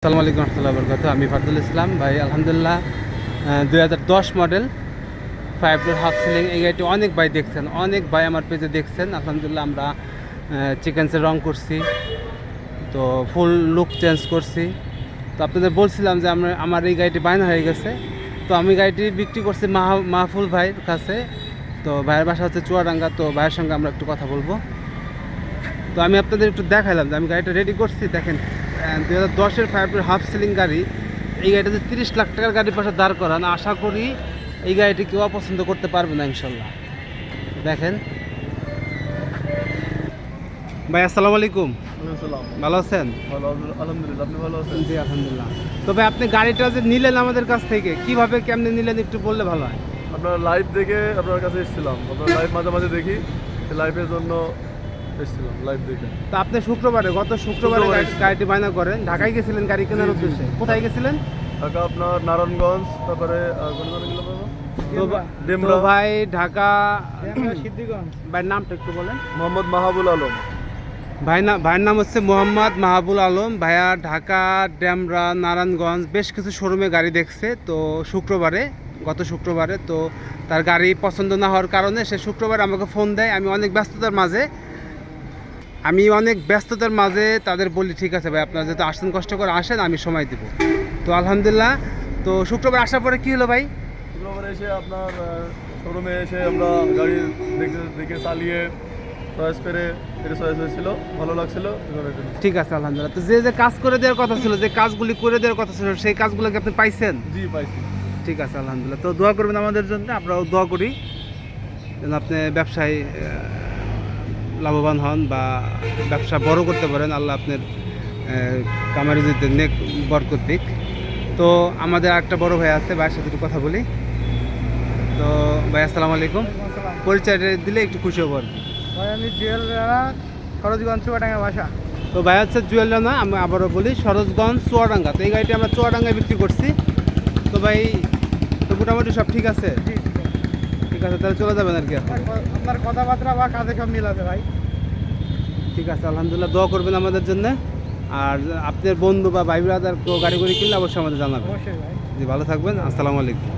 আসসালামু আলাইকুম রহমতুল্লাহ বরকাত। আমি ফাদুল ইসলাম। ভাই, আলহামদুলিল্লাহ দুই হাজার দশ model five door half ceiling এই গাড়িটি অনেক ভাই দেখছেন, অনেক ভাই আমার পেজে দেখছেন। আলহামদুলিল্লাহ, আমরা চিকেন্সের রং করছি, তো ফুল লুক চেঞ্জ করছি। তো আপনাদের বলছিলাম যে আমরা, আমার এই গাড়িটি বায়না হয়ে গেছে। তো আমি গাড়িটি বিক্রি করছি মাহ, মাহফুল ভাইয়ের কাছে। তো ভাইয়ের বাসা হচ্ছে চুয়াডাঙ্গা, তো ভাইয়ের সঙ্গে আমরা একটু কথা বলব। তো আমি আপনাদের একটু দেখালাম যে আমি গাড়িটা রেডি করছি, দেখেন। দুই হাজার দশের ফাইভ হাফ সিলিং গাড়ি এই গাড়িটা যে তিরিশ লাখ টাকার গাড়ির পাশে দাঁড় করান। আশা করি এই গাড়িটি কেউ অপছন্দ করতে পারবে না ইনশাল্লাহ। দেখেন। ভাই আসসালামু আলাইকুম। ভালো আছেন? আলহামদুলিল্লাহ। আপনি ভালো আছেন? জি আলহামদুলিল্লাহ। তবে আপনি গাড়িটা যে নিলেন আমাদের কাছ থেকে কীভাবে কেমনে নিলেন একটু বললে ভালো হয়। আপনার লাইভ দেখে আপনার কাছে এসেছিলাম। আপনার লাইভ মাঝে মাঝে দেখি। লাইভের জন্য এসেছিলাম লাইভ দেখে। তো আপনি শুক্রবারে গত শুক্রবারে গাড়িটি বায়না করেন। ঢাকায় গেছিলেন গাড়ি কেনার। উদ্দেশ্যে? কোথায় গেছিলেন? ঢাকা আপনার নারায়ণগঞ্জ তারপরে? তো। ভাই ঢাকা ভাইয়ের নামটা একটু বলেন। মোহাম্মদ মাহাবুল আলম। ভাই না ভাইয়ের নাম হচ্ছে মোহাম্মদ মাহাবুল আলম। ভাইয়া ঢাকা ড্যামরা নারায়ণগঞ্জ বেশ কিছু শোরুমে গাড়ি দেখছে। তো শুক্রবারে গত শুক্রবারে তো তার গাড়ি পছন্দ না হওয়ার কারণে সে শুক্রবার আমাকে ফোন দেয়। আমি অনেক ব্যস্ততার মাঝে আমি অনেক ব্যস্ততার মাঝে তাদের বলি ঠিক আছে ভাই আপনারা যেহেতু আসেন কষ্ট করে আসেন আমি সময় দেব। তো আলহামদুলিল্লাহ তো শুক্রবার আসার পরে কী হলো ভাই? শুক্রবারে এসে আপনার শোরুমে এসে আমরা গাড়ি দেখে দেখে চালিয়ে চয়েস করে এটা চয়েস হয়েছিল ভালো লাগছিল। ঠিক আছে আলহামদুলিল্লাহ। তো যে যে কাজ করে দেওয়ার কথা ছিল যে কাজগুলি করে দেওয়ার কথা ছিল সেই কাজগুলোকে আপনি পাইছেন? জি পাইছি। ঠিক আছে আলহামদুলিল্লাহ। তো দোয়া করবেন আমাদের জন্য আমরাও দোয়া করি যেন আপনি ব্যবসায় লাভবান হন বা ব্যবসা বড় করতে পারেন আল্লাহ আপনার কামারি যদি নেক বরকত দিক। তো আমাদের একটা বড় ভাই আছে ভাইয়ের সাথে একটু কথা বলি। তো ভাই আসসালামু আলাইকুম। পরিচয় দিলে একটু খুশি হব আর কি। ভাই আমি জুয়েল খরচগঞ্জ চুয়াডাঙ্গা বাসা তো ভাই হচ্ছে জুয়েল রানা আমি আবারও বলি সরোজগঞ্জ চুয়াডাঙ্গা। তো এই গাড়িটি আমরা চুয়াডাঙ্গায় বিক্রি করছি। তো ভাই তো মোটামুটি সব ঠিক আছে? ঠিক আছে তাহলে চলে যাবেন আর কি আপনার কথাবার্তা বা কাজে সব মিল আছে ভাই। ঠিক আছে আলহামদুলিল্লাহ দোয়া করবেন আমাদের জন্য। আর আপনার বন্ধু বা ভাই ব্রাদার কেউ গাড়ি করে কিনলে অবশ্যই আমাদের জানাবেন। অবশ্যই ভাই। জি ভালো থাকবেন আসসালামু আলাইকুম।